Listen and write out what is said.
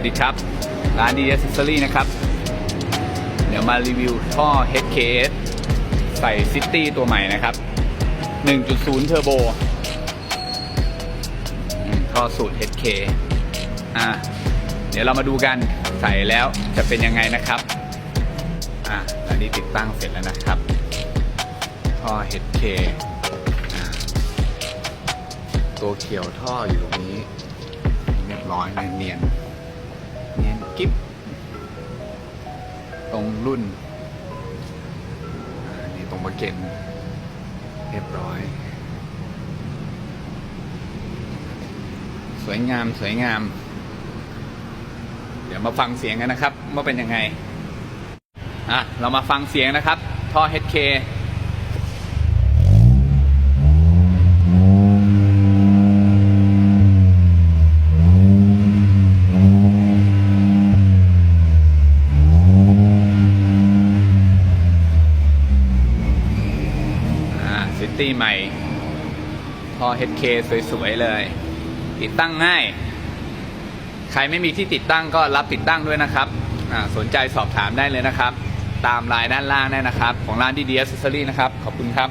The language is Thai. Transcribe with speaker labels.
Speaker 1: วัสดีครับ ร้านดีเอสซอรี่นะครับ เดี๋ยวมารีวิวท่อ HKS ใส่ซิตี้ตัวใหม่นะครับ 1.0เทอร์โบท่อสูตร HK อะเดี๋ยวเรามาดูกันใส่แล้วจะเป็นยังไงนะครับอะอันนี้ติดตั้งเสร็จแล้วนะครับ ท่อ HK อะตัวเขียวท่ออยู่ตรงนี้ เรียบร้อยเนียนเนียน กิ๊บตรงรุ่นนี่ตรงประเก็นเรียบร้อย สวยงามสวยงาม เดี๋ยวมาฟังเสียงกันนะครับว่าเป็นยังไงอะเรามาฟังเสียงนะครับ ท่อ HK อ่าซิ ตี้ใหม่พอ HK สวยๆเลย ติดตั้งง่าย ใครไม่มีที่ติดตั้งก็รับติดตั้งด้วยนะครับ สนใจสอบถามได้เลยนะครับ ตามไลน์ด้านล่างได้นะครับ ของร้านดีดีเอสซอรี่นะครับ ขอบคุณครับ